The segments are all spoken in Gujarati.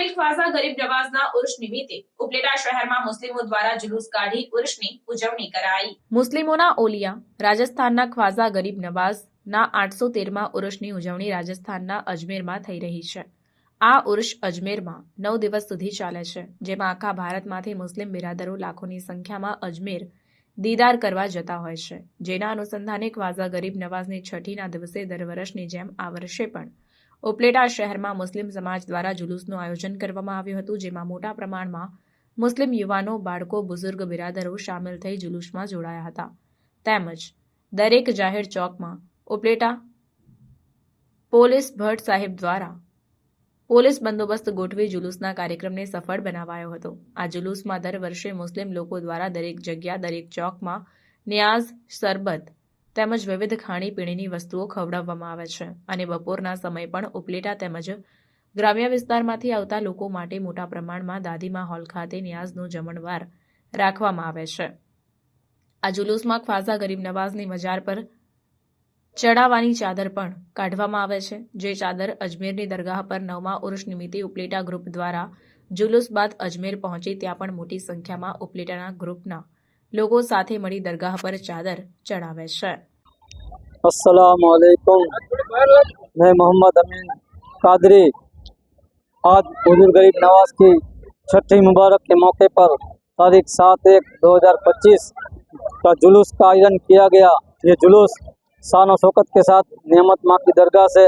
આવેલ ખ્વાઝા ગરીબ નવાઝના ઉર્ષ નિમિત્તે ઉપલેટા શહેરમાં મુસ્લિમો દ્વારા જુલુસ કાઢી ઉર્ષની ઉજવણી કરાઈ. મુસ્લિમોના ઓલિયા, રાજસ્થાનના ખ્વાઝા ગરીબ નવાઝના આઠસો તેરમાં ઉર્ષની ઉજવણી રાજસ્થાનના અજમેરમાં થઈ રહી છે. આ ઉર્ષ અજમેરમાં નવ દિવસ સુધી ચાલે છે, જેમાં આખા ભારતમાંથી મુસ્લિમ બિરાદરો લાખોની સંખ્યામાં અજમેર દીદાર કરવા જતા હોય છે. જેના અનુસંધાને ખ્વાઝા ગરીબ નવાઝની છઠ્ઠીના દિવસે દર વર્ષની જેમ આ વર્ષે પણ ઉપલેટા શહેરમાં મુસ્લિમ સમાજ દ્વારા જુલુસનું આયોજન કરવામાં આવ્યું હતું, જેમાં મોટા પ્રમાણમાં મુસ્લિમ યુવાનો, બાળકો, બુઝુર્ગ, બિરાદરો સામેલ થઈ જુલુસમાં જોડાયા હતા. તેમજ દરેક જાહેર ચોકમાં ઉપલેટા પોલીસ ભટ્ટ સાહેબ દ્વારા પોલીસ બંદોબસ્ત ગોઠવી જુલુસના કાર્યક્રમને સફળ બનાવાયો હતો. આ જુલુસમાં દર વર્ષે મુસ્લિમ લોકો દ્વારા દરેક જગ્યા, દરેક ચોકમાં ન્યાઝ શરબત તેમજ વિવિધ ખાણીપીણીની વસ્તુઓ ખવડાવવામાં આવે છે અને બપોરના સમય પણ ઉપલેટા તેમજ ગ્રામ્ય વિસ્તારમાંથી આવતા લોકો માટે મોટા પ્રમાણમાં દાદીમા હોલ ખાતે ન્યાઝનું જમણવાર રાખવામાં આવે છે. આ જુલુસમાં ખ્વાઝા ગરીબ નવાઝની મજાર પર ચડાવવાની ચાદર પણ કાઢવામાં આવે છે, જે ચાદર અજમેરની દરગાહ પર નવમા ઉર્ષ નિમિત્તે ઉપલેટા ગ્રુપ દ્વારા જુલુસ બાદ અજમેર પહોંચી ત્યાં પણ મોટી સંખ્યામાં ઉપલેટાના ગ્રુપના લોકો સાથે મળી દરગાહ પર ચાદર ચડાવે છે अस्सलाम वालेकुम मैं मोहम्मद अमीन कादरी आज बुजुर्ग गरीब नवाज की छठी मुबारक के मौके पर तारीख सात एक दो हज़ार पच्चीस का जुलूस का आयोजन किया गया ये जुलूस शान शौकत के साथ नियमत माँ की दरगाह से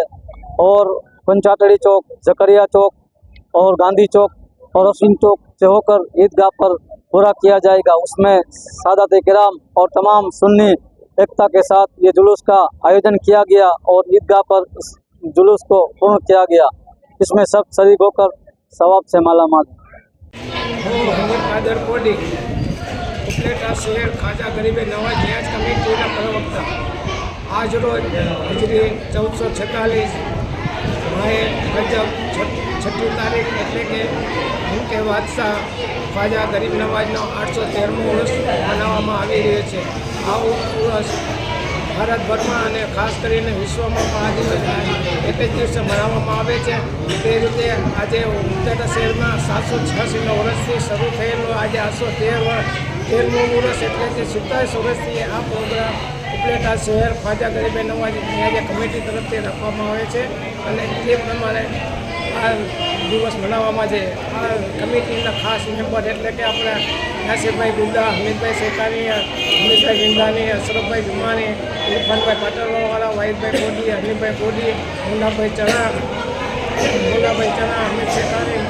और पंचाटड़ी चौक जकरिया चौक और गांधी चौक और अश्विन चौक से होकर ईदगाह पर पूरा किया जाएगा। उसमें सादात कराम और तमाम सुन्नी एकता के साथ ये जुलूस का आयोजन किया गया और ईदगाह पर इस जुलूस को पूर्ण किया गया। इसमें सब शरीक होकर सवाब से माला माल आज रोज हिजरी चौदह सौ छतालीस માએ રજબ છઠ્ઠી તારીખ એટલે કે હું કે વાદશાહ ખ્વાજા ગરીબ નવાજનો આઠસો તેરમો વર્ષ મનાવવામાં આવી રહ્યો છે. આ વર્ષ ભારતભરમાં અને ખાસ કરીને વિશ્વમાં પણ આ દિવસ એક જ દિવસે મનાવવામાં આવે છે. તે રીતે આજે ઉત્તર શહેરમાં સાતસો છ્યાસીનો વર્ષથી શરૂ થયેલો આજે આઠસો તેર વર્ષ તેરમો વર્ષ એટલે કે સિત્તાવીસ વર્ષથી આ પ્રોગ્રામ ઉપલેટા શહેર ખ્વાજા ગરીબે નવાજી ન્યાય કમિટી તરફથી રાખવામાં આવે છે અને તે પ્રમાણે આ દિવસ મનાવવામાં છે. આ કમિટીના ખાસ મેમ્બર એટલે કે આપણે નાસિરભાઈ ગુંડા, હમીદભાઈ શેખાની હમીદભાઈ ગિંદાની અશરફભાઈ જુમાની ઇરફાનભાઈ પાટણવાળા, વાહિદભાઈ કોડી હમીદભાઈ કોડી મુન્નાભાઈ ચણા મુન્નાભાઈ ચણા, હમીદ શેખાની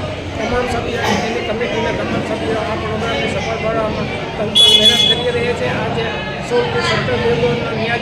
તમામ સભ્યો એની કમિટીના તમામ સભ્યો આ પ્રોગ્રામને સફળ બનાવવામાં તંત્ર મહેનત કરી રહ્યા છે. આજે સોળથી સત્તર દિવસનો ન્યાજ